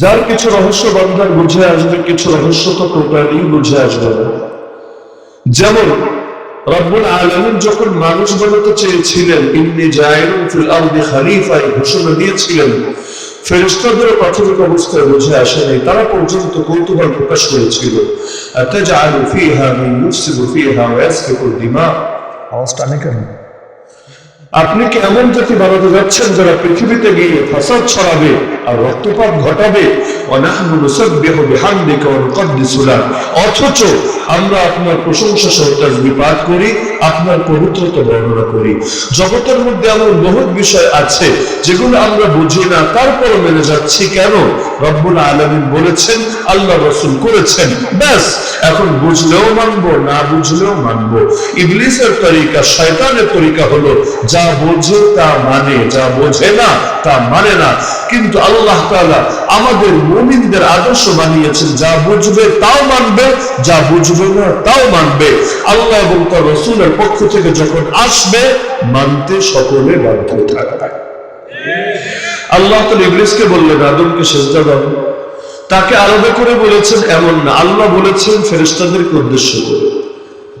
যার কিছু রহস্য বান্ধার বুঝে আসবে কিছু রহস্য তো টোটালি বুঝে আসবে যেমন রব্বুল আলমিন যখন মানুষ বানাতে চেয়েছিলেন ইন্নি জায়রুন ফিল আরদি ঘোষণা দিয়েছিলেন প্রাথমিক অবস্থায় বুঝে আসেনি তারা পর্যন্ত কৌতূহল প্রকাশ করেছিল। আতাজআলু ফিহা মান ইউফসিদু ফিহা ওয়া ইয়াসফিকু দিমা আওয়াজটা অনেক কেন? আপনি কি এমন জাতি বানাতে যাচ্ছেন যারা পৃথিবীতে গিয়ে ফাসাদ ছড়াবে? আর রক্তপাত ঘটাবে। অথচ আমরা আপনার প্রশংসা সহ তাসবিহ পাঠ করি, আপনার পবিত্রতা বর্ণনা করি। জগতের মধ্যে বিষয় আছে, যেগুলো আমরা বুঝি না, তারপরও মেনে যাচ্ছি কেন? আলামিন বলেছেন, আল্লাহ রাসূল করেছেন। ব্যাস, এখন বুঝলেও মানবো, না বুঝলেও মানবো। ইবলিসের তরিকা, শয়তানের তরিকা হলো, যা বোঝে তা মানে যা বোঝে না তা মানে না। কিন্তু আল্লাহ আমাদের মুমিনদের আদর্শ বানিয়েছেন, যা বুঝবে তাও মানবে, যা বুঝবে না তাও মানবে। আল্লাহ এবং তার রসুলের পক্ষ থেকে যখন আসবে, মানতে সকলে বাধ্য থাকবে। আল্লাহ তো ইবলিসকে বললেন, আদমকে সেজদা দাও। তাকে আলাদা করে বলেছেন, এমন না। আল্লাহ বলেছেন, ফেরেশতাদেরকে উদ্দেশ্য করে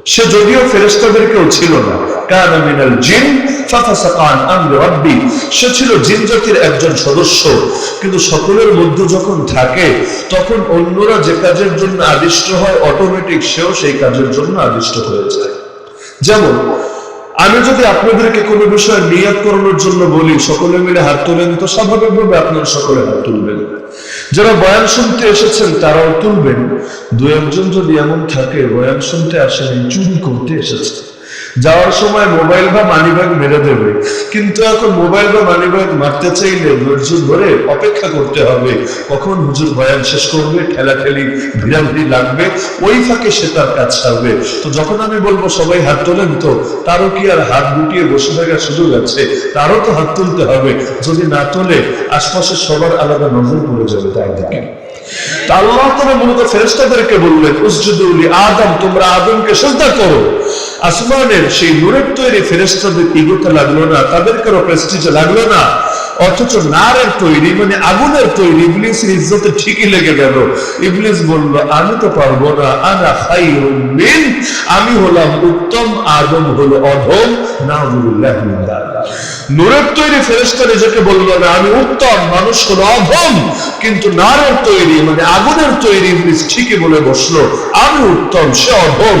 সে যদিও ফেরেশতাদেরকেও ছিল না। কানা মিনাল জিন সে ছিল জিন একজন সদস্য। কিন্তু সকলের মধ্যে যখন থাকে, তখন অন্যরা যে কাজের জন্য আদিষ্ট হয় অটোমেটিক সেও সেই কাজের জন্য আদিষ্ট হয়ে যায়। যেমন, আমি যদি আপনাদেরকে কোনো বিষয় নিয়াত করানোর জন্য বলি, সকলে মিলে হাত তোলেন তো স্বাভাবিকভাবে আপনারা সকলে হাত তুলবেন। যারা বয়ান শুনতে এসেছেন, তারাও তুলবেন। দু একজন যদি এমন থাকে, বয়ান শুনতে আসেন, চুরি করতে এসেছে। যাওয়ার সময় মোবাইল বা মানি ব্যাগ মেরে দেবে। কিন্তু এখন মোবাইল বা মানি ব্যাগ মারতে চাইলে ধৈর্য ধরে অপেক্ষা করতে হবে। কখন হুজুর বয়ান শেষ করবে, ঠেলাঠেলি, ভিড়াভিড়ি লাগবে, ওই ফাঁকে সে তার কাজ ছাড়বে তো যখন আমি বলব, সবাই হাত তোলেন তো, তারও কি আর হাত গুটিয়ে বসে থাকার সুযোগ আছে? তারও তো হাত তুলতে হবে। যদি না তোলে, আশপাশের সবার আলাদা নজর পড়ে যাবে তার দিকে। আল্লাহ তাআলা মূলত ফেরেশতাদেরকে বললেন উসজুদুলি আদম, তোমরা আদমকে সিজদা করো। আসমানের সেই নূরের তৈরি ফেরেস্তাদের ইগোতে লাগল না তাদেরকেও প্রেস্টিজে লাগল না। অথচ নারের তৈরি মানে আগুনের তৈরি, ইবলিসের ইজ্জতে ঠিকই লেগে গেল। ইবলিস বলল, আমি তো পারব না, আনা খাইরুম মিন, আমি হলাম উত্তম আদম হলো অধম, নাউজুবিল্লাহি মিন নূরের তৈরি ফেরেশতা নিজেকে বলল, না, আমি উত্তম মানুষ হলো অধম, কিন্তু নারের তৈরি মানে আগুনের তৈরি ইবলিস ঠিকই বলে বসল, আমি উত্তম, সে অধম।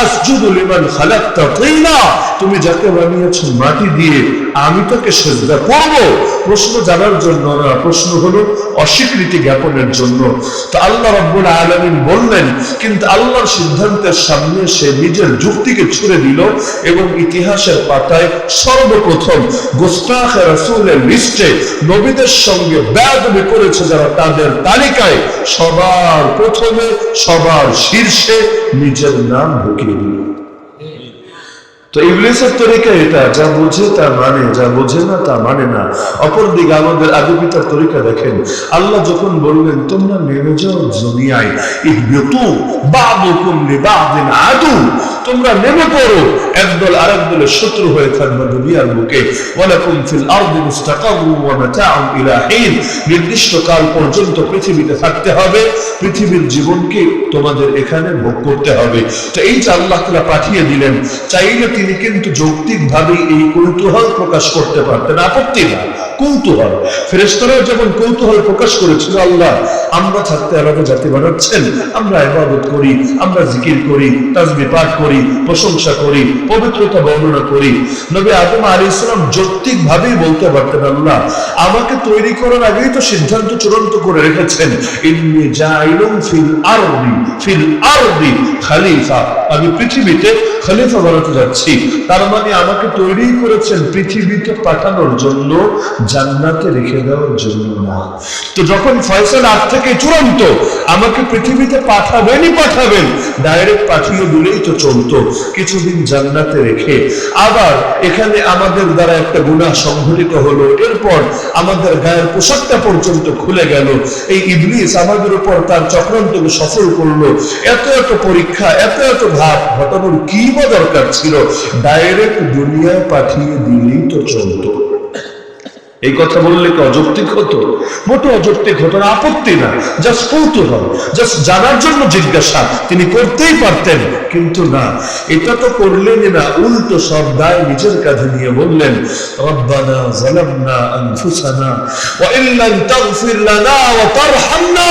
আসজুদু লিমান খালাকতা তিনা তুমি যাকে বানিয়েছো মাটি দিয়ে, আমি তাকে সেজদা করব প্রশ্ন জানার জন্য না, প্রশ্ন হলো অস্বীকৃতি জ্ঞাপনের জন্য। তো আল্লাহ রাব্বুল আলামিন বললেন, কিন্তু আল্লাহর সিদ্ধান্তের সামনে সে নিজের যুক্তিকে ছুড়ে দিল এবং ইতিহাসের পাতায় সর্বপ্রথম গোস্তাখ রাসূলের লিস্টে নবীদের সঙ্গে বেয়াদবি করেছে যারা তাদের তালিকায় সবার প্রথমে, সবার শীর্ষে নিজের নাম ঢুকিয়ে দিল। তো ইবলিসের তরিকা এটা, যা বুঝে তা মানে যা বোঝে না তা মানে না। অপরদিকে আমাদের আদি পিতার তরিকা দেখেন, আল্লাহ যখন বললেন, তোমরা নেমে যাও লিবাদিন আদু, তোমরা নেমে পড়ো একদল আরেক দলের শত্রু হয়ে থাকবে দুনিয়ার বুকে। নির্দিষ্ট কাল পর্যন্ত পৃথিবীতে থাকতে হবে, পৃথিবীর জীবনকে তোমাদের এখানে ভোগ করতে হবে। তো এই যে আল্লাহ তাআলা পাঠিয়ে দিলেন, চাইলে তিনি কিন্তু যৌক্তিক ভাবে এই কৌতূহল প্রকাশ করতে পারতেন। আপত্তি না, কৌতূহল। ফেরেশতারাও যেমন কৌতূহল প্রকাশ করেছিল, আল্লাহ, আমরা থাকতে আলাদা জাতি বানাচ্ছেন, আমরা ইবাদত করি, আমরা জিকির করি তাসবিহ পাঠ করি, প্রশংসা করি, পবিত্রতা বর্ণনা করি। নবী আদম আলাইহিস সালাম যৌক্তিক ভাবেই বলতে পারতেন, আল্লাহ, আমাকে তৈরি করার আগেই তো সিদ্ধান্ত চূড়ান্ত করে রেখেছেন। ইন্নী জাইলুন ফিল আরদি ফিল আরদি খলিফা। আমি পৃথিবীতে খালিফা বানাতে যাচ্ছি। তার মানে আমাকে তৈরি করেছেন পৃথিবীতে পাঠানোর জন্য, জান্নাতে রেখে দেওয়ার জন্য না। তো যখন ফয়সাল আগ থেকে চূড়ান্ত, আমাকে পৃথিবীতে পাঠাবেনই পাঠাবেন ডাইরেক্ট পাঠিয়ে দিলেই তো চলতো। কিছুদিন জান্নাতে রেখে, আবার এখানে আমাদের দ্বারা একটা গুনাহ সংঘটিত হলো, এরপর আমাদের গায়ের পোশাকটা পর্যন্ত খুলে গেল। এই ইবলিস আমাদের উপর তার চক্রান্তকে সফল করল। এত এত পরীক্ষা, এত এত ভাব, ঘটানোর কি বা দরকার ছিল? ডাইরেক্ট দুনিয়ায় পাঠিয়ে দিলেই তো চলতো। এই কথা বললে কি অযৌক্তিক হতো? মোটো অযৌক্তিক হতো না, আপত্তি না। জাস্ট কৌতূহল জাস্ট জানার জন্য জিজ্ঞাসা। তিনি করতেই পারতেন, কিন্তু না। এটা তো করলেনই না, উল্টো সব দায় নিজের কাঁধে নিয়ে বললেন, রব্বানা জালামনা আনফুসানা, ওয়া ইল্লাম তাগফির লানা ওয়া তারহামনা।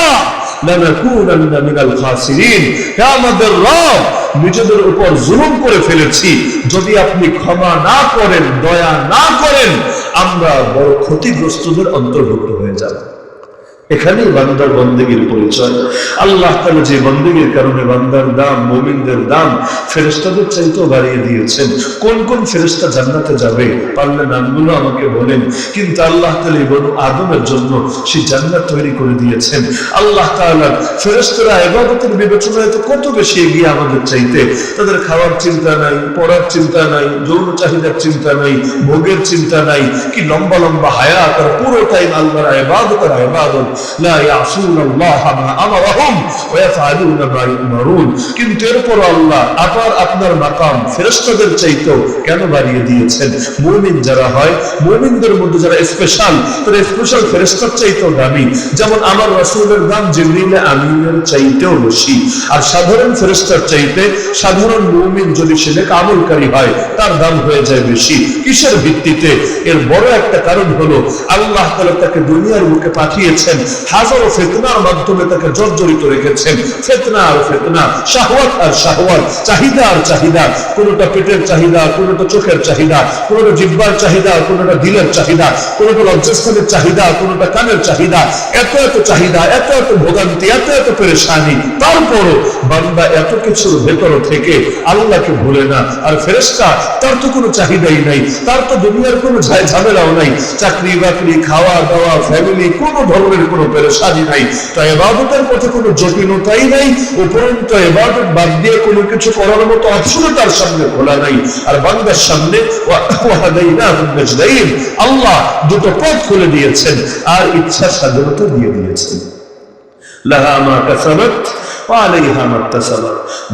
আমাদের রব, নিজেদের উপর জুলুম করে ফেলেছি। যদি আপনি ক্ষমা না করেন, দয়া না করেন, আমরা বড় ক্ষতিগ্রস্তদের অন্তর্ভুক্ত হয়ে যাব। এখানেই বান্দার বন্দেগীর পরিচয়। আল্লাহ তালা যে বন্দেগীর কারণে বান্দার দাম, মোমিনদের দাম ফেরেস্তাদের চাইতেও বাড়িয়ে দিয়েছেন। কোন কোন ফেরেস্তা জান্নাতে যাবে, পারলে নামগুলো আমাকে বলেন। কিন্তু আল্লাহ তালা এই বনু আদমের জন্য সেই জান্নাত তৈরি করে দিয়েছেন। আল্লাহ তাআলা ফেরেস্তারা এবাদতের বিবেচনায় তো কত বেশি এগিয়ে আমাদের চাইতে। তাদের খাওয়ার চিন্তা নাই, পড়ার চিন্তা নাই, যৌন চাহিদার চিন্তা নাই, ভোগের চিন্তা নাই, কি লম্বা লম্বা হায়া আর পুরো টাইম আল্লাহর ইবাদত আর ইবাদত। লা ইয়াসুনাল্লাহ মা আমারহুম ওয়া ইয়াফআলুনা মা ইউমারুন কিন্তু এরপর আল্লাহ আবার আপনার মাকাম ফেরেশতাদের চাইতেও কেন বাড়িয়ে দিয়েছেন? মুমিন যারা হয়, মুমিনদের মধ্যে যারা স্পেশাল তারা স্পেশাল ফেরেশতার চাইতেও দামি। যেমন আমার রাসূলের দাম জিবরিল আমিনের চাইতেও বেশি। আর সাধারণ ফেরেশতার চাইতে সাধারণ মুমিন যদি সে আমলকারী হয়, তার দাম হয়ে যায় বেশি। কিসের ভিত্তিতে? এর বড় একটা কারণ হলো, আল্লাহ তাআলা তাকে দুনিয়ার বুকে পাঠিয়েছেন। হাজারো ফেতনার মাধ্যমে তাকে জর্জরিত রেখেছেন। ফেতনা আর ফেতনা, শাহওয়াত আর শাহওয়াত, চাহিদা আর চাহিদা, কোনোটা পেটের চাহিদা, কোনোটা চোখের চাহিদা, কোনোটা জিব্বার চাহিদা, কোনোটা দিলের চাহিদা, কোনোটা লজ্জাস্থানের চাহিদা, কোনোটা কানের চাহিদা, এত এত চাহিদা, এত এত ভোগান্তি, এত এত পেরেশানি। তারপরও বান্দা এত কিছুর ভেতর থেকে আল্লাহকে ভুলে না। আর ফেরেশতা, তার তো কোনো চাহিদাই নাই, তার তো দুনিয়ার কোনো ঝামেলাও নাই। চাকরি বাকরি খাওয়া দাওয়া ফ্যামিলি কোনো ধরনের কোনো পেরেশানি নাই। তাই এবাদতের পথে কোনো জটিলতাই নাই। উপরন্ত এবাদত বাদ দিয়ে কোনো কিছু করার মতো অপশনও তার সামনে খোলা নাই। আর বান্দার সামনে। আল্লাহ দুটো পথ খুলে দিয়েছেন আর ইচ্ছা স্বাধীনতা দিয়ে দিয়েছেন। লাহা মা কাসাবাত।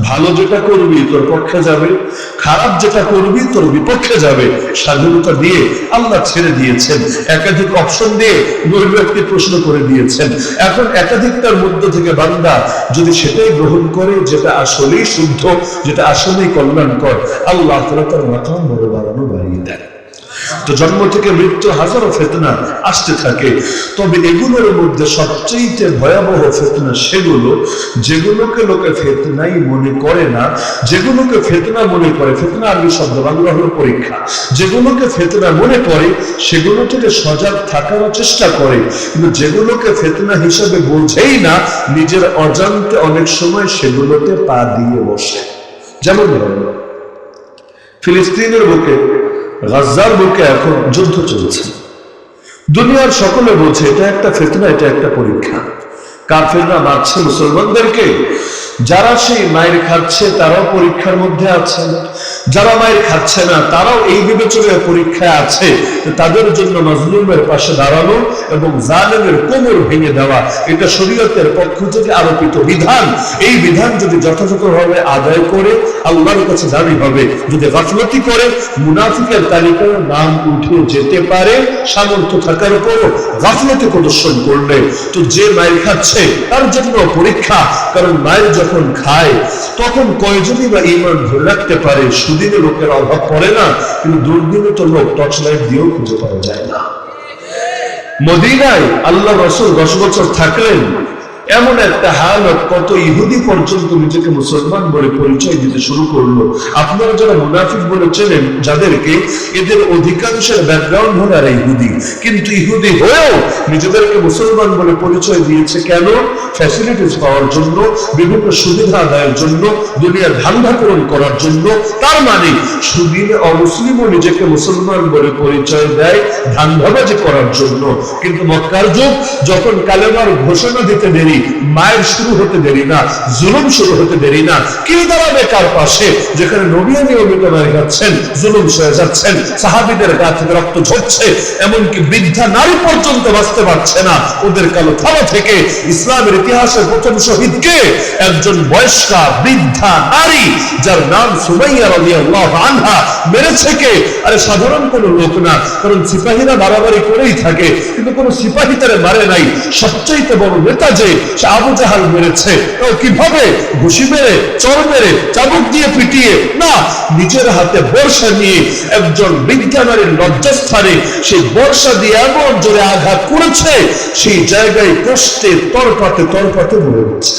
ভালো যেটা করবি, তোর পক্ষে যাবে। খারাপ যেটা করবি, তোর বিপক্ষে যাবে। স্বাধীনতা দিয়ে আল্লাহ ছেড়ে দিয়েছেন। একাধিক অপশন দিয়ে গরিব ব্যক্তি প্রশ্ন করে দিয়েছেন। এখন একাধিকটার মধ্যে থেকে বান্দা যদি সেটাই গ্রহণ করে, যেটা আসলেই শুদ্ধ, যেটা আসলেই কল্যাণকর, আল্লাহ তার মাকাম বড় বাড়ানো বাড়িয়ে দেয় তো জন্ম থেকে মৃত্যু হাজারো ফেতনা আসতে থাকে। তবে এগুলোর মধ্যে সবচেয়ে ভয়াবহ ফেতনা সেগুলো, যেগুলোকে লোকে ফেতনাই মনে করে না, যেগুলোকে ফেতনা মনে করে, ফেতনা আরবি শব্দ বাংলা হলো পরীক্ষা। যেগুলোকে ফেতনা মনে করে, সেগুলো থেকে সজাগ থাকার চেষ্টা করে। কিন্তু যেগুলোকে ফেতনা হিসেবে বোঝেই না, নিজের অজান্তে অনেক সময় সেগুলোতে পা দিয়ে বসে। যেমন ফিলিস্তিনের বুকে গাজার বুকে এখন যুদ্ধ চলছে। দুনিয়ার সকলে বলছে, এটা একটা ফেতনা, এটা একটা পরীক্ষা। কাফেররা মারছে মুসলমানদেরকে। যারা সেই মায়ের খাচ্ছে, তারাও পরীক্ষার মধ্যে আছে। যারা মায়ের খাচ্ছে না, তারাও এই বিবেচনায় পরীক্ষায় আছে তাদের জন্য মাজলুমের পাশে দাঁড়ানো এবং জালেমের কোমর ভেঙে দেওয়া, এটা শরীয়তের পক্ষ থেকে আরোপিত বিধান। এই বিধান যদি যথাযথভাবে আদায় করে, আল্লাহর কাছে দাবি হবে, যদি গাফলতি করে, মুনাফিকের তালিকায় নাম উঠে যেতে পারে, সামর্থ্য থাকার পরও গাফলতি প্রদর্শন করলে, তো যে মায়ের খাচ্ছে, তার জন্য পরীক্ষা, কারণ মায়ের যখন খায়, তখন কয়জনই বা ইমান ধরে রাখতে পারে? সুদিনে লোকের অভাব পড়ে না, কিন্তু দুর্দিনে তো লোক টর্চ লাইট দিয়েও খুঁজে পাওয়া যায় না। মদিনায় আল্লাহ রসুল দশ বছর থাকলেন এমন একটা হালত, কত ইহুদি পর্যন্ত নিজেকে মুসলমান বলে পরিচয় দিতে শুরু করল। আপনারা যারা মুনাফিক বলে চেনেন, যাদেরকে এদের অধিকাংশের ব্যাকগ্রাউন্ড হলো এরা ইহুদি। কিন্তু ইহুদি হয়েও নিজেদেরকে মুসলমান বলে পরিচয় দিয়েছে কেন? ফ্যাসিলিটিস পাওয়ার জন্য, বিভিন্ন সুবিধা আদায়ের জন্য, দুনিয়ার ধান্দা পূরণ করার জন্য। তার মানে সুদিনে অমুসলিমও নিজেকে মুসলমান বলে পরিচয় দেয় ধান্দাবাজি করার জন্য। কিন্তু মক্কার যুগ, যখন কালেমার ঘোষণা দিতে দেরি মায়ের শুরু হতে দেরি না, জুলুম শুরু হতে দেরি না। দাঁড়াবে কার পাশে? যেখানে নিয়মিত মারি যাচ্ছেন, জুলুম সয়ে যাচ্ছেন, সাহাবিদের রক্ত ঝরছে, এমনকি বৃদ্ধা নারী পর্যন্ত বাঁচতে পারছে না। ওদের কালো থেকে ইসলামের ইতিহাসের প্রথম শহীদকে একজন বয়স্কা বৃদ্ধা নারী, যার নাম সুমাইয়া রাদিয়াল্লাহু আনহা, মেরেছে কে? আরে সাধারণ কোনো লোক না, কারণ সিপাহীরা বাড়াবাড়ি করেই থাকে, কিন্তু কোনো সিপাহী তারে মারে নাই। সবচাইতে বড় নেতা যে সে আবু জাহাল মেরেছে। তো কীভাবে? ঘুষি মেরে, চর মেরে, চাবুক দিয়ে পিটিয়ে। না, নিজের হাতে বর্ষা নিয়ে একজন বৃদ্ধা নারীর লজ্জাস্থানে সেই বর্ষা দিয়ে এমন জোরে আঘাত করেছে, সেই জায়গায় কষ্টে তরপাতে তরপাতে মরে গেছে।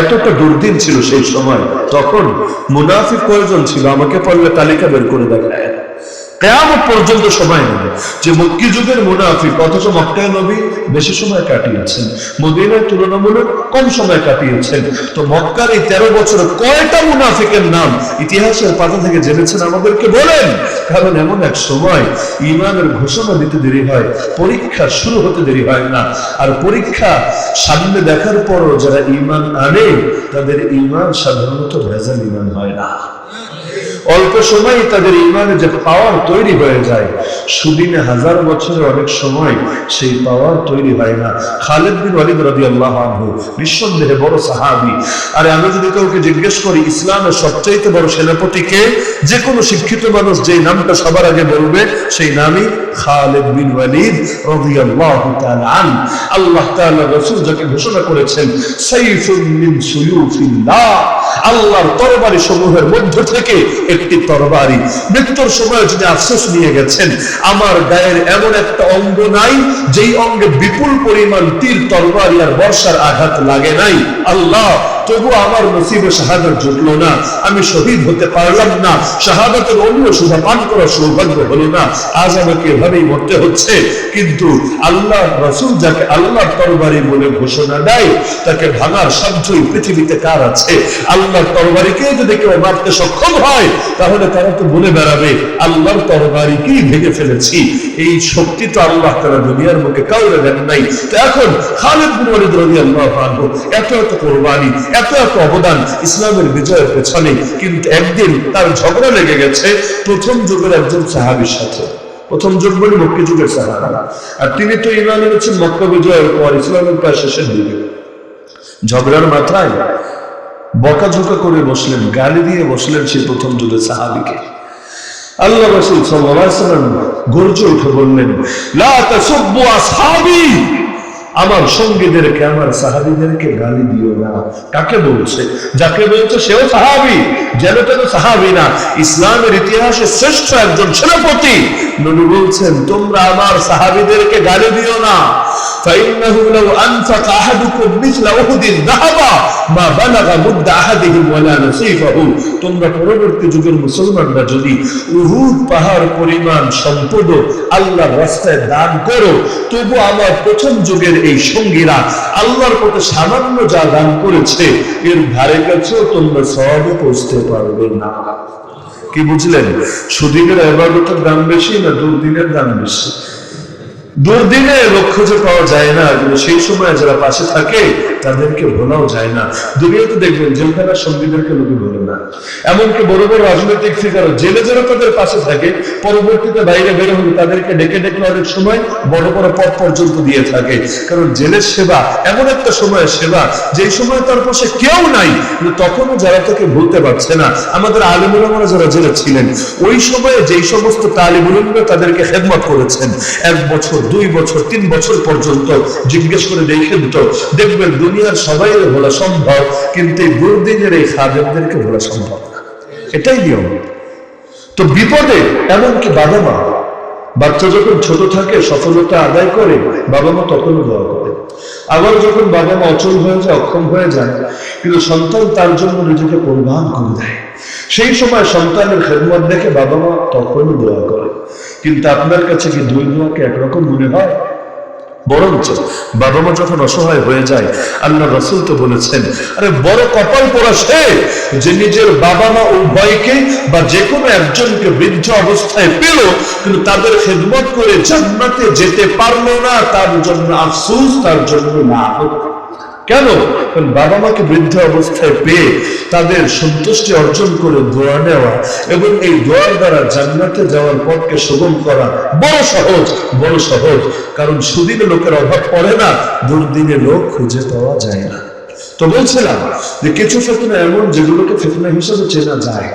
এতটা দুর্দিন ছিল সেই সময়। তখন মুনাফিক কয়জন ছিল? আমাকে পারলে তালিকা বের করে দেখায় কেয়ামত পর্যন্ত সময় নেবে। যে মক্কি যুগের মুনাফিক, অথচ মক্কায় নবী বেশি সময় কাটিয়েছেন, মদিনায় তুলনামূলক কম সময় কাটিয়েছেন। তো মক্কার এই তেরো বছর কয়টা মুনাফিকের নাম ইতিহাসের পাতা থেকে জেনেছেন আমাদেরকে বলেন? কারণ এমন এক সময় ইমানের ঘোষণা দিতে দেরি হয়, পরীক্ষা শুরু হতে দেরি হয় না। আর পরীক্ষা সামনে দেখার পরও যারা ইমান আনে, তাদের ইমান সাধারণত ভেজাল ইমান হয় না। অল্প সময় তাদের ইমানে যে পাওয়ার তৈরি হয়ে যায়, সুদিনে হাজার বছরের অনেক সময় সেই পাওয়ার তৈরি হয় না। খালেদ বিন ওয়ালিদ রাদিয়াল্লাহু আনহু নিঃসন্দেহে বড় সাহাবী। আরে আমি যদি কাউকে জিজ্ঞেস করি, ইসলামের সবচাইতে বড় সেনাপতি কে? যে কোনো শিক্ষিত মানুষ যেই নামটা সবার আগে বলবে, সেই নামই খালেদ বিন ওয়ালিদ রাদিয়াল্লাহু তাআলা আন আল্লাহ তাআলা রাসূল যাকে ঘোষণা করেছেন, সাইফুন মিন সুয়ুফিল্লাহ। আল্লাহর তরবারি সমূহের মধ্য থেকে একটি তরবারি। মৃত্যুর সময় যিনি আফসোস নিয়ে গেছেন, আমার গায়ের এমন একটা অঙ্গ নাই, যেই অঙ্গে বিপুল পরিমাণ তীর, তরবারি আর বর্ষার আঘাত লাগে নাই। আল্লাহ তবু আমার নসিবে শাহাদত জুটলো না। আমি শহীদ হতে পারলাম না। শাহাদতের অন্য সুধা পান করার সৌভাগ্য হলো না। আজ আমাকে এভাবেই মরতে হচ্ছে। কিন্তু আল্লাহ রসুল যাকে আল্লাহ তরবারি বলে ঘোষণা দেয়, তাকে ভাঙার সাধ্যই পৃথিবীতে কার আছে? আল্লাহর তরবারিকে যদি কেউ মারতে সক্ষম হয় তাহলে তারা তো বলে বেড়াবে, আল্লাহর তরবারিকেই ভেঙে ফেলেছি? এই শক্তি তো আল্লাহ তারা দুনিয়ার মুখে কাউরে দেন নাই। এখন খালেদ বিন ওয়ালিদ রাদিয়াল্লাহু আনহু এত এত কোরবানি, এত এত অবদান ইসলামের বিজয়ের পেছনে, কিন্তু একদিন তার ঝগড়া লেগে গেছে। প্রথম যুগের একজন সাহাবীর সাথে। প্রথম যুগ বলি মক্কি যুগের সাহাবা আর তিনি তো ইমান এনেছেন মক্কা বিজয়ের পর ইসলামের প্রায় শেষের দিকে। ঝগড়ার মাথায় বকাঝোকা করে বসলেন, গালি দিয়ে বসলেন সেই প্রথম যুগের সাহাবিকে। আল্লাহ রসুল সাল্লাম গর্জে উঠে বললেন আমার সঙ্গীদেরকে আমার সাহাবিদেরকে গালি দিও না। কাকে বলছে? যাকে বলছে সেও সাহাবি, যেন তেন সাহাবি না। ইসলামের ইতিহাসে শ্রেষ্ঠ একজন সেনাপতি। বলছেন, তোমরা আমার সাহাবিদেরকে গালি দিও না। فإنه لو أنفق أحدكم مثل أحد ذهبا ما بلغ مد أحدهم ولا نصيفه তোমরা পরবর্তী যুগের মুসলমানরা যদি উহুদ পাহাড় পরিমাণ সম্পদ আল্লাহর রাস্তায় দান করো তবু আমার প্রথম যুগের এই সঙ্গীরা আল্লাহর পথে সামান্য যা দান করেছে এর ধারে কাছেও তোমরা সবে পৌঁছতে পারবে না কি বুঝলেন সুদিনের এবাদতের দাম বেশি না দুর্দিনের দাম বেশি দুর্দিনে লক্ষ্য যে পাওয়া যায় না কিন্তু সেই সময় যারা পাশে থাকে তাদেরকে ভোলাও যায় না। দুনিয়াতে দেখবেন জেলখানার সঙ্গীদেরকে লোকে ভোলে না। এমনকি বড় বড় রাজনৈতিক ফিগার জেলে যারা তাদের পাশে থাকে, পরবর্তীতে বাইরে বের হলে তাদেরকে ডেকে ডেকে অনেক সময় বড় বড় পদ পর্যন্ত দিয়ে থাকে। কারণ জেলের সেবা, এমন একটা সময় সেবা, যেই সময় তার পাশে কেউ নাই তখনও যারা তাকে ভুলতে পারছে না। আমাদের আলিমুলামারা যারা জেলে ছিলেন, ওই সময়ে যেই সমস্ত তালিমুলমরা তাদেরকে খেদমত করেছেন, এক বছর, দুই বছর, তিন বছর পর্যন্ত জিজ্ঞেস করে দেখেন তো, দেখবেন দুনিয়ার সবাই বলা সম্ভব, কিন্তু এই দুর্দিনের এই খাদেমদেরকে বলা সম্ভব না। এটাই নিয়ম। তো বিপদে এমনকি বাবা মা, বাচ্চা যখন ছোট থাকে, সফলতা আদায় করে, বাবা মা তখনও দোয়া করে। আবার যখন বাবা মা অচল হয়ে যায়, অক্ষম হয়ে যায়, কিন্তু সন্তান তার জন্য নিজেকে কোরবান করে দেয়। সেই সময় সন্তানের খেদমত দেখে বাবা মা তখনও দোয়া করে। কিন্তু আপনার কাছে কি দুই দোয়াকে একরকম মনে হয়? বরঞ্চ বাবা মা যখন অসহায় হয়ে যায়, আল্লাহ রসুল তো বলেছেন, আরে বড় কপাল পড়া সে যে নিজের বাবা মা উভয়কে বা যে কোনো একজনকে বৃদ্ধ অবস্থায় পেল, কিন্তু তাদের খেদমত করে জান্নাতে যেতে পারল না, তার জন্য আফসুস, তার জন্য না কেন? বাবা মাকে বৃদ্ধ অবস্থায় পেয়ে তাদের সন্তুষ্টি অর্জন করে দোয়া নেওয়া এবং এই দোয়ার দ্বারা জান্নাতে যাওয়ার পথকে সুগম করা বড় সহজ বড় সহজ। কারণ সুদিনে লোকের অভাব পড়ে না, দুর্দিনে লোক খুঁজে পাওয়া যায় না। তো বলছিলাম যে কিছু ফেতনা এমন যেগুলোকে ফেতনা হিসেবে চেনা যায়।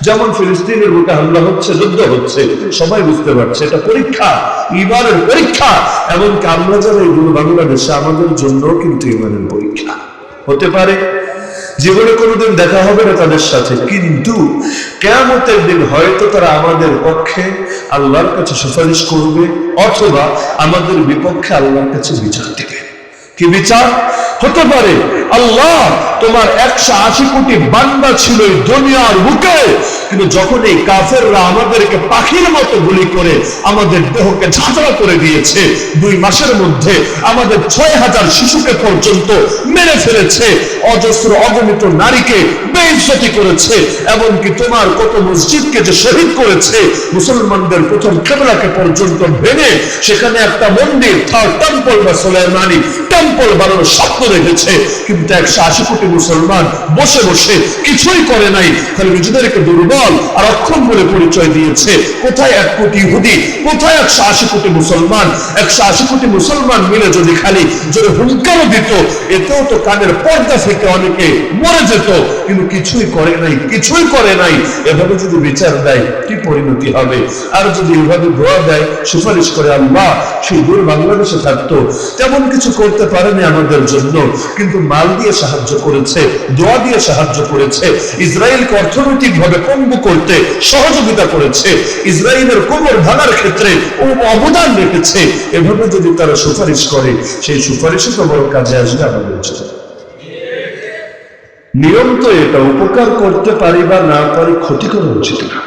যেমন ফিলিস্তিনের বুকে হামলা হচ্ছে, যুদ্ধ হচ্ছে, সবাই বুঝতে পারছে, এটা পরীক্ষা, ইমানের পরীক্ষা। এমনকি আমরা যারা এইগুলো বাংলাদেশে, আমাদের জন্য কিন্তু ইমানের পরীক্ষা। হতে পারে, জীবনে কোনোদিন দেখা হবে না তাদের সাথে, কিন্তু কেমতের দিন হয়তো তারা আমাদের পক্ষে আল্লাহর কাছে সুপারিশ করবে, অথবা আমাদের বিপক্ষে আল্লাহর কাছে বিচার দেবে। কি বিচার? হতে পারে আল্লাহ তোমার একশো আশি কোটি বান্দা ছিল এই দুনিয়ার বুকে, কিন্তু যখন এই কাফেররা আমাদেরকে পাখির মতো গুলি করে আমাদের দেহকে ঝাঁঝরা করে দিয়েছে, দুই মাসের মধ্যে আমাদের ছয় হাজার শিশুকে পর্যন্ত মেরে ফেলেছে, অজস্র অগণিত নারীকে বেইজ্জতি করেছে, এমনকি তোমার কত মসজিদকে যে শহীদ করেছে, মুসলমানদের প্রথম কেবলাকে পর্যন্ত ভেঙে সেখানে একটা মন্দির, থার্ড টেম্পল বা সোলাইমানি টেম্পল বানানোর স্বপ্ন রেখেছে কিন্তু একশো আশি কোটি মুসলমান বসে বসে কিছুই করে নাই। খালি নিজেদেরকে দুর্বল আর অক্ষম বলে পরিচয় দিয়েছে। কোথায় এক কোটি ইহুদি? কোথায় একশো আশি কোটি মুসলমান? একশো আশি কোটি মুসলমান মিলে যদি খালি জোরে হুঙ্কারও দিত, এতেও তো কানের পর্দা থেকে অনেকে মরে যেত। কিন্তু কিছুই করে নাই, কিছুই করে নাই। এভাবে যদি বিচার দেয়, কি পরিণতি হবে? আর যদি এভাবে দোয়া দেয়, সুপারিশ করে আল্লাহ সেই দূর বাংলাদেশে থাকতো, তেমন কিছু করতে পারেনি আমাদের জন্য, কিন্তু মাল দিয়ে সাহায্য করেছে, দোয়া দিয়ে সাহায্য করেছে, ইসরায়েলকে অর্থনৈতিক ভাবে পঙ্গু করতে সহযোগিতা করেছে, ইসরায়েলের কোমর ভাঙার ক্ষেত্রে ও অবদান রেখেছে। এভাবে যদি তারা সুপারিশ করে, সেই সুপারিশে তো বড় কাজে আসবে আমাদের জন্য। নিয়ম তো এটা, উপকার করতে পারি বা না পারি ক্ষতি করা উচিত না।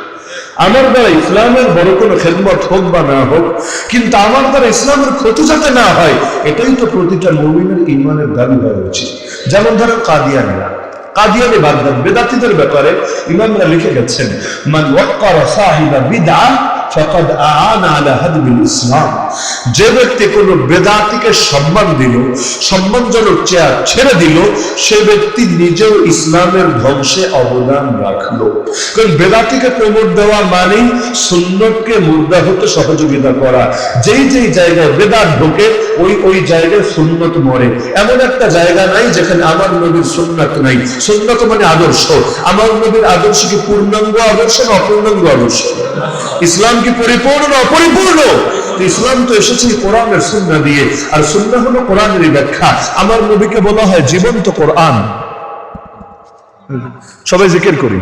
আমার দ্বারা ইসলামের বড় কোনো খেদমত হোক বা না হোক, কিন্তু আমার দ্বারা ইসলামের ক্ষতি যাতে না হয়, এটাই তো প্রতিটা মমিনের ইমানের দাবি হওয়া উচিত। যেমন ধরো কাদিয়ানিরা। কাদিয়ানি বাদ বেদাতিদের ব্যাপারে ইমামরা লিখে গেছেন, মান ফাকাদ আআনা আলা হাদবিল ইসলাম। যে ব্যক্তি কোন বেদাতিকে সম্মান দিল, সম্মানজনক চেয়ার ছেড়ে দিল, সে ব্যক্তি নিজেও ইসলামের ধ্বংসে অবদান রাখল। কারণ বেদাতিকে প্রমোট দেওয়া সুন্নতকে মুর্দা হতে সহযোগিতা করা। যেই যেই জায়গায় বেদাত ঢোকে, ওই ওই জায়গায় সুন্নত মরে। এমন একটা জায়গা নাই যেখানে আমার নবীর সুন্নত নাই। সুন্নত মানে আদর্শ। আমার নবীর আদর্শ কি পূর্ণাঙ্গ আদর্শ না অপূর্ণাঙ্গ আদর্শ? ইসলাম কি পরিপূর্ণ না অপরিপূর্ণ? ইসলাম তো এসেছে কোরআনের সুন্না দিয়ে। আর সুন্না হলো কোরআনেরই ব্যাখ্যা। আমার নবীকে বলা হয় জীবন্ত কোরআন। সবাই জিকির করি।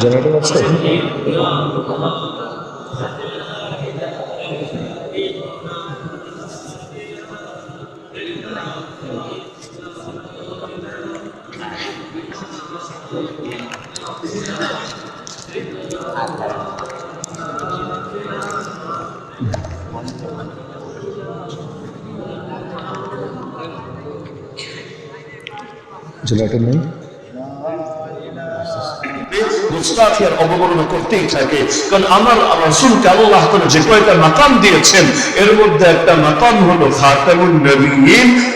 জেনারেটর নেই?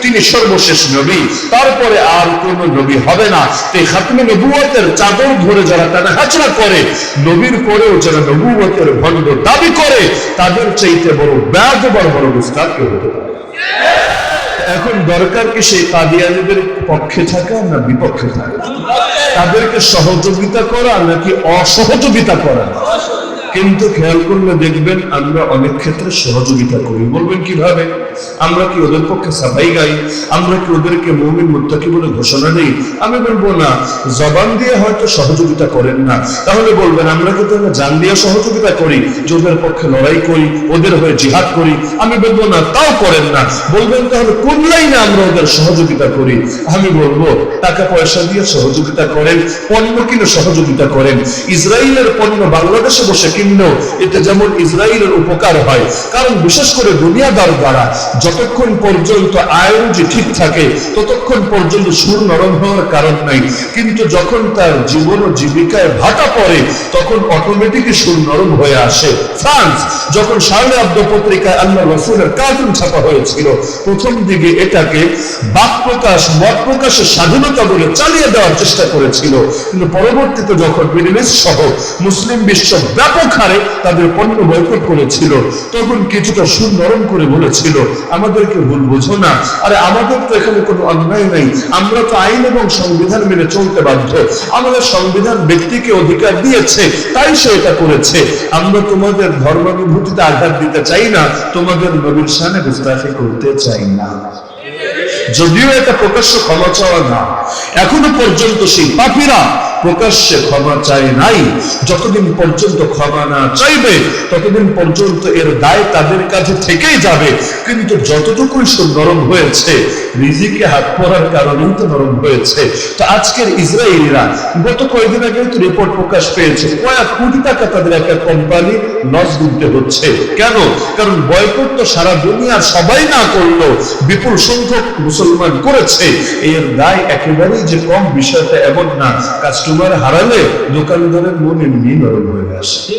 তিনি সর্বশেষ নবী, তারপরে আর কোন নবী হবে না। এই খাতমে নবুয়তের চাদর ধরে যারা টানা হাচড়া করে, নবীর পরেও যারা নবুয়তের ভণ্ড দাবি করে, তাদের চাইতে বড় ব্যাধবার বড় মুস্তাফ কেউ হতে পারে এখন দরকার কি সেই কাদিয়ানিদের পক্ষে থাকা না বিপক্ষে থাকা? তাদেরকে সহযোগিতা করা নাকি অসহযোগিতা করা? কিন্তু খেয়াল করলে দেখবেন আমরা অনেক ক্ষেত্রে সহযোগিতা করি। বলবেন কীভাবে? আমরা কি ওদের পক্ষে সাফাই গাই? আমরা কি ওদেরকে মৌমিন মুত্তাকি বলে ঘোষণা নেই আমি বলব না, জবান দিয়ে হয়তো সহযোগিতা করেন না। তাহলে বলবেন, আমরা কি তাহলে জান দিয়ে সহযোগিতা করি? যে পক্ষে লড়াই করি, ওদের হয়ে জিহাদ করি? আমি বলব না, তাও করেন না। বলবেন তাহলে কোন লাইনে আমরা ওদের সহযোগিতা করি? আমি বলব, টাকা পয়সা দিয়ে সহযোগিতা করেন, পণ্য কিনে সহযোগিতা করেন। ইসরায়েলের পণ্য বাংলাদেশে বসে সংকীর্ণ এতে যেমন ইসরায়েলের উপকার হয়। কারণ বিশেষ করে দুনিয়াদার দ্বারা যতক্ষণ পর্যন্ত আয়ন যে ঠিক থাকে, ততক্ষণ পর্যন্ত সুর নরম হওয়ার কারণ নাই। কিন্তু যখন তার জীবন ও জীবিকায় ভাটা পড়ে, তখন অটোমেটিকই সুর নরম হয়ে আসে। ফ্রান্স, যখন শারলে আব্দ পত্রিকায় আল্লাহ রসুলের কার্টুন ছাপা হয়েছিল, প্রথম দিকে এটাকে বাক প্রকাশ, মত প্রকাশের স্বাধীনতা বলে চালিয়ে দেওয়ার চেষ্টা করেছিল। কিন্তু পরবর্তীতে যখন মিডিল সহ মুসলিম বিশ্ব ব্যাপক হারে তাদের পণ্য বয়কট করেছিল। তখন কিছুটা সুর নরম করে বলেছিল, আমাদেরকে ভুল বুঝো না। আরে, আমাদের তো এখানে কোনো অন্যায় নাই। আমরা তো আইন এবং সংবিধান মেনে চলতে বাধ্য। আমাদের সংবিধান ব্যক্তিকে অধিকার দিয়েছে, তাই সে এটা করেছে। আমরা তোমাদের ধর্মানুভূতিতে আঘাত দিতে চাই না, তোমাদের নবীর সামনে গুস্তাফি করতে চাই না। যদিও এটা প্রকাশ্য ক্ষমা চাওয়া না, এখনও পর্যন্ত সেই পাপীরা প্রকাশ্যে ক্ষমা চায় নাই। যতদিন পর্যন্ত ক্ষমা না চাইবে, ততদিন পর্যন্ত এর দায় তাদের কাছে থেকেই যাবে। কিন্তু যতটুকুই সে নরম হয়েছে, রিজিকে হাত পড়ার কারণেই তো নরম হয়েছে। তো আজকের ইসরায়েলিরা গত কয়েকদিন আগে তো রিপোর্ট প্রকাশ পেয়েছে, কয়েক কোটি টাকা তাদের একটা কোম্পানি লস গুনতে হচ্ছে। কেন? কারণ বয়কট তো সারা দুনিয়ার সবাই না করল, বিপুল সংখ্যক মুসলমান করেছে। এর দায় একেবারেই যে কম, বিষয়টা এমন না। কাস্টমার হারালে দোকানদারের মন এমনি নরম হয়ে আসে।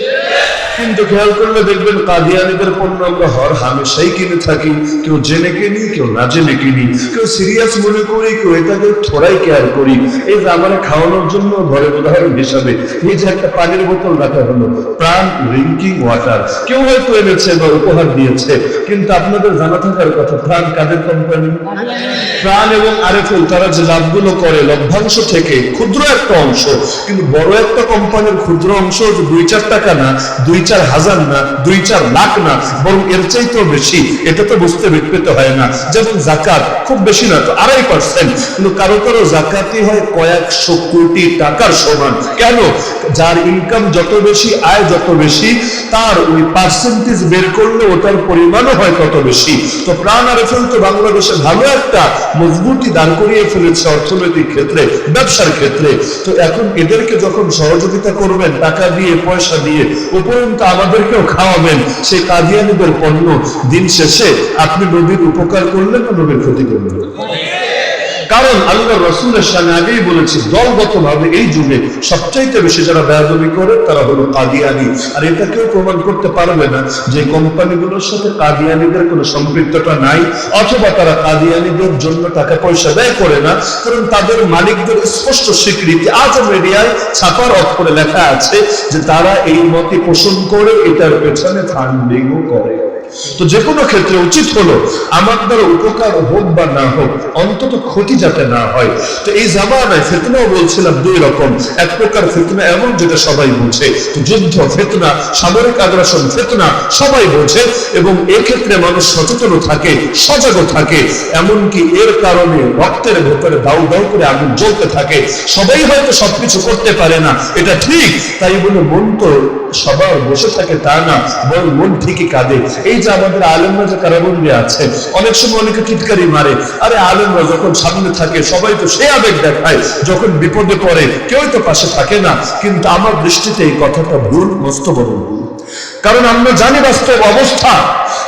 কিন্তু খেয়াল করলে দেখবেন কাদিয়ানিদের পণ্য আমরা হর হামেশাই কিনে থাকি। কেউ জেনে কিনি কেউ না জেনে কিনি। কেউ সিরিয়াস মনে করি কেউ এটাকে থোড়াই কেয়ার করি। এই যে আমার খাওয়ানোর জন্য ঘরে উদাহরণ হিসাবে এই যে একটা পানির বোতল রাখা হলো প্রাণ ড্রিঙ্কিং ওয়াটার। কেউ হয়তো এনেছে বা উপহার দিয়েছে কিন্তু আপনাদের জানা থাকার কথা প্রাণ কাদের কোম্পানি প্রাণ এবং আরেফুল তারা যে লাভগুলো করে লভ্যাংশ থেকে ক্ষুদ্র একটা অংশ কিন্তু বড় একটা কোম্পানির ক্ষুদ্র অংশ দুই চার টাকা না, দুই চার হাজার না, দুই চার লাখ না, বরং এর চাইতেও বেশি, এটা তো বুঝতে বিকৃত হয় না। যেমন জাকাত, খুব বেশি না তো আড়াই পার্সেন্ট কিন্তু কারও কারও জাকাতই হয় কয়েকশো কোটি টাকার সমান। কেন? যার ইনকাম যত বেশি, আয় যত বেশি, তার ওই পার্সেন্টেজ বের করলে ওটার পরিমাণও হয় তত বেশি। তো প্রাণ আর তো বাংলাদেশে ভালো একটা মজবুতি দান করিয়ে ফেলেছে অর্থনৈতিক ক্ষেত্রে, ব্যবসার ক্ষেত্রে। তো এখন এদেরকে যখন সহযোগিতা করবেন, টাকা দিয়ে, পয়সা দিয়ে, উপরন্ত আমাদেরকেও খাওয়াবেন, সেই কাদিয়ানিদের পণ্য দিন শেষে আপনি নবীর উপকার করলেন না নদীর ক্ষতি করলেন? কারণ আল্লাহ রসুলের সামনে আগেই বলেছি দলগত ভাবে এই যুগে সবচাইতে বেশি যারা বেয়াদবি করে, তারা হলো কাদিয়ানি। আর এটা কেউ প্রমাণ করতে পারবে না যে কোম্পানিগুলোর সাথে কাদিয়ানিদের কোনো সম্পৃক্ততা নাই, অথবা তারা কাদিয়ানিদের জন্য টাকা পয়সা ব্যয় করে না, কারণ তাদের মালিকদের স্পষ্ট স্বীকৃতি আজও মিডিয়ায় ছাপার অক্ষরে লেখা আছে যে তারা এই মতে পোষণ করে, এটার পেছনে ফান্ডিংও করে। তো যে কোনো ক্ষেত্রে উচিত হলো আমার দ্বারা উপকার হোক বা না হোক, অন্তত ক্ষতি যাতে না হয়। তো এই জামানায় ফেতনাও বলছিলাম দুই রকম। এক প্রকার ফেতনা এমন যেটা সবাই বোঝে। যুদ্ধ, ফেতনা, সামরিক আগ্রাসন, ফেতনা সবাই বোঝে এবং এক্ষেত্রে মানুষ সচেতন থাকে সজাগ থাকে। এমনকি এর কারণে রক্তের ভেতরে দাউ দাউ করে আগুন জ্বলতে থাকে। সবাই হয়তো সবকিছু করতে পারে না। এটা ঠিক, তাই বলে মন তো সবার বসে থাকে তা না, বরং মন ঠিকই কাঁদে। এই সবাই তো আবেগ দেখায়, যখন বিপদে পড়ে, কেউই তো পাশে থাকে না। কিন্তু আমার দৃষ্টিতে এই কথাটা ভুল, মস্ত বড় কারণ আমরা জানি বাস্তব অবস্থা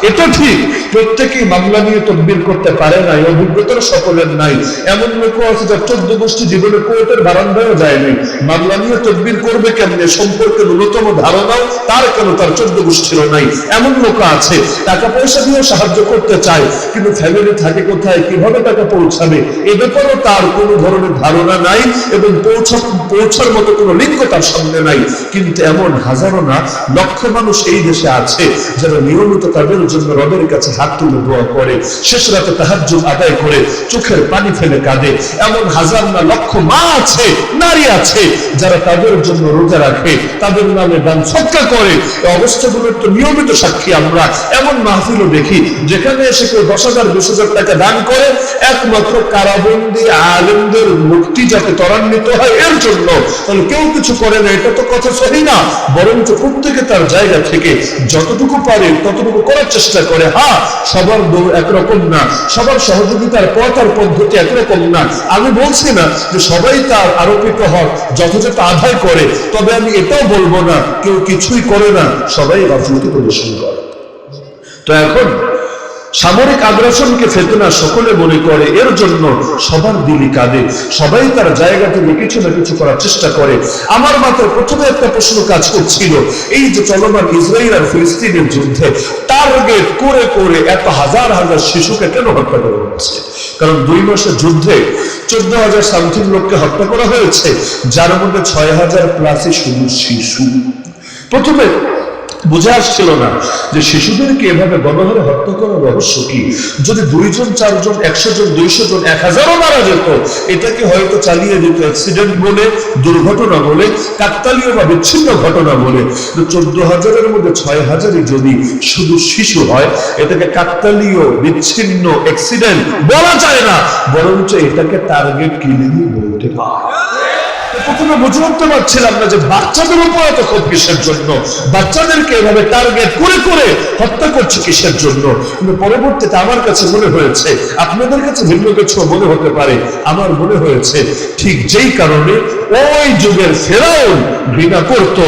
এটা ঠিক প্রত্যেকেই মামলা নিয়ে তদবির করতে পারে না এই অভিজ্ঞতার সকলের নাই। এমন লোক আছে যার চোদ্দ গোষ্ঠী জীবনে কোর্টের বারান্দায়ও যায় নাই মামলা নিয়ে তদবির করবে কেমনে? সম্পর্কে ন্যূনতম ধারণাও তার কেন তার চোদ্দ গোষ্ঠীর নাই? এমন লোক আছে টাকা পয়সা দিয়েও সাহায্য করতে চায়, কিন্তু ফ্যামিলি থাকে কোথায়? কীভাবে টাকা পৌঁছাবে? এ ব্যাপারেও তার কোনো ধরনের ধারণা নাই এবং পৌঁছা, পৌঁছার মতো কোনো লিঙ্গ তার সামনে নাই। কিন্তু এমন হাজারো না, লক্ষ মানুষ এই দেশে আছে যারা নিয়মিত তাদের জন্য রবের কাছে হাত দোয়া করে, শেষ রাতে তাহাজ্জুদ আদায় করে চোখের পানি ফেলে কাঁদে। এমন হাজার না লক্ষ মা আছে, নারী আছে, যারা তাদের জন্য রোজা রাখে, তাদের নামে দান সৎকার করে। অবস্থাগুলোর তো নিয়মিত সাক্ষী আমরা। এমন মাহফিলও দেখি, যেখানে এসে কেউ দশ হাজার, বিশ টাকা দান করে, একমাত্র কারাবন্দি আলেমদের মুক্তি যাতে ত্বরান্বিত হয় এর জন্য। তাহলে কেউ কিছু করে না, এটা তো কথা সহি না। বরঞ্চ প্রত্যেকে তার জায়গা থেকে যতটুকু পারে, ততটুকু করার চেষ্টা করে। হ্যাঁ সবার একরকম না সবার সহযোগিতার পথ আর পদ্ধতি একরকম না আমি বলছি না যে সবাই তার আরোপিত হক, যথাযথ আদায় করে, তবে আমি এটাও বলব না, কেউ কিছুই করে না, সবাই গাফলতি প্রদর্শন করে। তো এখন সামরিক আগ্রাসনকে ফেতনা সকলে মনে করে, এর জন্য সবার দিলি কাঁদে। সবাই তার জায়গা থেকে কিছু না কিছু করার চেষ্টা করে। আমার মাথায় প্রথমে একটা প্রশ্ন কাজ করছিল, এই যে চলমান ইসরায়েল আর ফিলিস্তিনের যুদ্ধে টার্গেট করে করে এত হাজার হাজার শিশুকে কেন হত্যা করা হচ্ছে? কারণ দুই মাসের যুদ্ধে চোদ্দ হাজার সামথিং লোককে হত্যা করা হয়েছে, যার মধ্যে ছয় হাজার প্লাসে শুধু শিশু। প্রথমে বুঝে আসছিল না যে শিশুদেরকে এভাবে গণহারে হত্যা করার রহস্য কি? যদি দুইজন, চারজন একশো জন দুইশো জন এক হাজারও মারা যেত, এটাকে হয়তো চালিয়ে দিত অ্যাক্সিডেন্ট বলে, দুর্ঘটনা বলে, কাকতালীয় বা বিচ্ছিন্ন ঘটনা বলে। চোদ্দ হাজারের মধ্যে ছয় হাজারই যদি শুধু শিশু হয়, এটাকে কাকতালীয়, বিচ্ছিন্ন অ্যাক্সিডেন্ট বলা যায় না, বরঞ্চ এটাকে টার্গেট কিলিংই বলতে হয় প্রথমে বুঝে উঠতে পারছিলাম না যে বাচ্চাদের উপর এত ক্ষোভ কিসের জন্য? বাচ্চাদেরকে এভাবে টার্গেট করে করে হত্যা করছে কিসের জন্য? কিন্তু পরবর্তীতে আমার কাছে মনে হয়েছে, আপনাদের কাছে ভিন্ন কিছু মনে হতে পারে। আমার মনে হয়েছে, ঠিক যেই কারণে ওই যুগের ফেরাউন ঘৃণা করত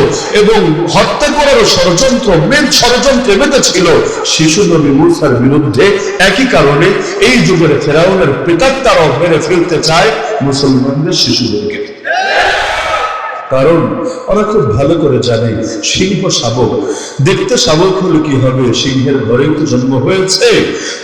এবং হত্যা করার ষড়যন্ত্র মেন ষড়যন্ত্রে মেতেছিল। শিশু নবী মুসার বিরুদ্ধে একই কারণে এই যুগের ফেরাউনের পিতাত্তারাও মেরে ফেলতে চায় মুসলমানদের শিশুদেরকে। কারণ ওরা খুব ভালো করে জানে, সিংহ শাবক। দেখতে শাবক হলে কি হবে? সিংহের ঘরেই তো জন্ম হয়েছে।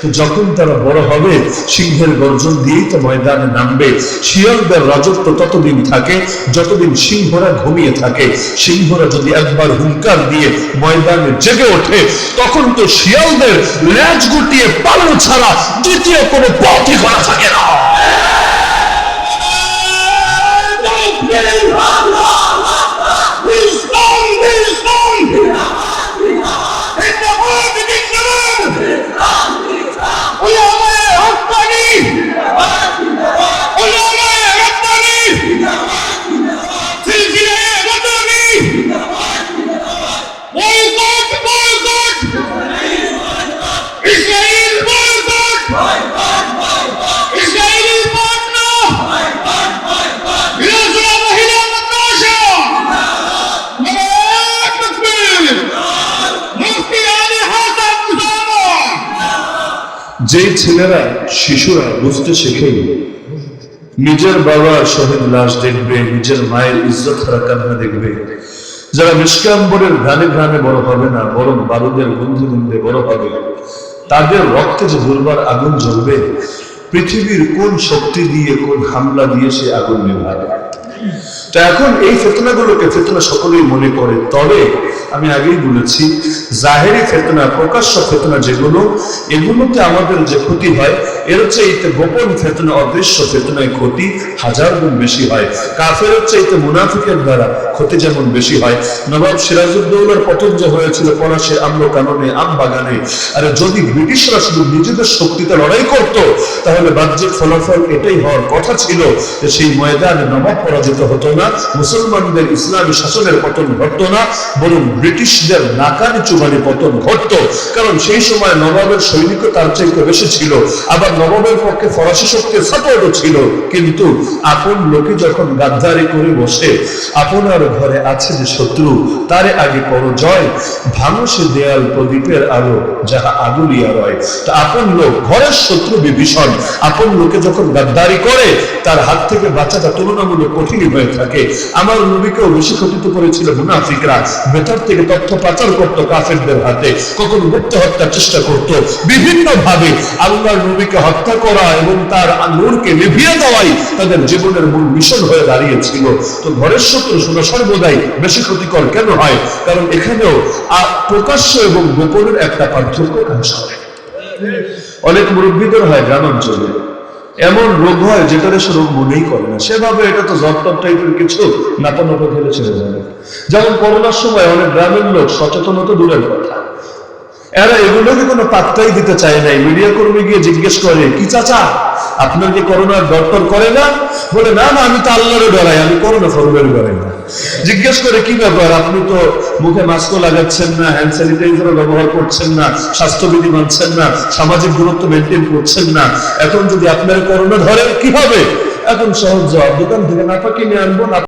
তো যখন তারা বড় হবে, সিংহের গর্জন দিয়েই তো ময়দানে নামবে। শিয়ালদের রাজত্ব ততদিন থাকে, যতদিন সিংহরা ঘুমিয়ে থাকে। সিংহরা যদি একবার হুঙ্কার দিয়ে ময়দানে জেগে ওঠে, তখন তো শিয়ালদের ল্যাজ গুটিয়ে পালন ছাড়া দ্বিতীয় কোনো পথই করা থাকে না। ইসরায়েল বয়কট ইসরায়েলি পণ্য বিরোধীরা মহিলা মাদ্রাসা নারায়ণ তাকবীর মুফতি আলী হাসান মুসলমান যেই ছেলেরা, শিশুরা বুঝতে শেখেনি নিজের বাবার শহীদ লাশ দেখবে, নিজের মায়ের ইজ্জত হারা কান্না দেখবে? যারা মিষ্কাম্বরের ঘ্রাণে ঘ্রাণে বড় হবে না, বরং বারুদের গন্ধে গন্ধে বড় হবে, তাদের রক্তে যে দুর্বার আগুন জ্বলবে, পৃথিবীর কোন শক্তি দিয়ে, কোন হামলা দিয়ে সে আগুন নেভাবে? তো এখন এই ফেতনাগুলোকে ফেতনা সকলেই মনে করে। তবে আমি আগেই বলেছি, জাহেরি ফেতনা, প্রকাশ্য ফেতনা যেগুলো, এগুলোতে আমাদের যে ক্ষতি হয়, এর চাইতে গোপন ফেতনা, অদৃশ্য ফেতনায় ক্ষতি হাজার গুণ বেশি হয়। কাফের চাইতে মুনাফিকের দ্বারা ক্ষতি যেমন বেশি হয়। নবাব সিরাজউদ্দৌলার পতন যে হয়েছিল পলাশে আম্র কাননে, আম বাগানে। আরে যদি ব্রিটিশরা শুধু নিজেদের শক্তিতে লড়াই করত, তাহলে বাহ্যিক ফলাফল এটাই হওয়ার কথা ছিল যে সেই ময়দানে নবাব পরাজিত হতো না। মুসলমানদের ইসলামী শাসনের পতন ঘটতো না, বরং ব্রিটিশদের নাকানি চুবানি পতন ঘটতো। কারণ সেই সময় নবাবের সৈনিক তার চাইতে বেশি ছিল। আবার নবাবের পক্ষে ফরাসি শক্তির সাপোর্টও ছিল। কিন্তু আপন লোকে যখন গাদ্দারি করে বসে, আপনার ঘরে আছে যে শত্রু, তারে আগে করো জয়। ভাঙো দেয়াল প্রদীপের আলো যাহা আগুলিয়া রয়। তা আপন লোক ঘরের শত্রু বিভীষণ। আপন লোকে যখন গাদ্দারি করে, তার হাত থেকে বাঁচাটা তুলনামূলক কঠিনই হয়ে থাকে। আমার নবীকেও বেশি ক্ষতিত করেছিল মুনাফিকরা ভেতর থেকে তথ্য পাচার করত কাফেরদের হাতে। কখনো গুপ্ত হত্যার চেষ্টা করত। বিভিন্ন ভাবে আল্লাহর নবীকে হত্যা করা এবং তার নূরকে নিভিয়ে দেওয়াই তাদের জীবনের মূল মিশন হয়ে দাঁড়িয়েছিল। তো ঘরের শত্রু শোনা সর্বদাই বেশি ক্ষতিকর কেন হয়? কারণ এখানেও প্রকাশ্য এবং গোপনের একটা পার্থক্য কাজ করে। অনেক মুরব্বীদের হয় গ্রাম অঞ্চলে এমন রোগ হয় যেটা সে রোগ মনেই করে না। সেভাবে এটা তো জ্বর টর টাইপের কিছু নাপা খেলে ছেড়ে যাবে। যেমন করোনার সময় অনেক গ্রামের লোক সচেতনতা দূরের কথা। এরা এগুলোকে কোনো পাত্তাই দিতে চায় নাই মিডিয়া কর্মী গিয়ে জিজ্ঞেস করে, কি চাচা, আপনার কি করোনার ডক্টর করে না? বলে, না না, আমি তো আল্লাহরে ডরাই, আমি করোনা ফরমের ডরাই না। জিজ্ঞেস করে, কি ব্যাপার? আপনি তো মুখে মাস্ক লাগাচ্ছেন না হ্যান্ড স্যানিটাইজার ব্যবহার করছেন না, স্বাস্থ্যবিধি মানছেন না, সামাজিক দূরত্ব মেনটেন করছেন না। এখন যদি আপনার করোনা ধরে, কি হবে? এখন সহজ জবাব, দোকান থেকে নাফা কিনে আনব না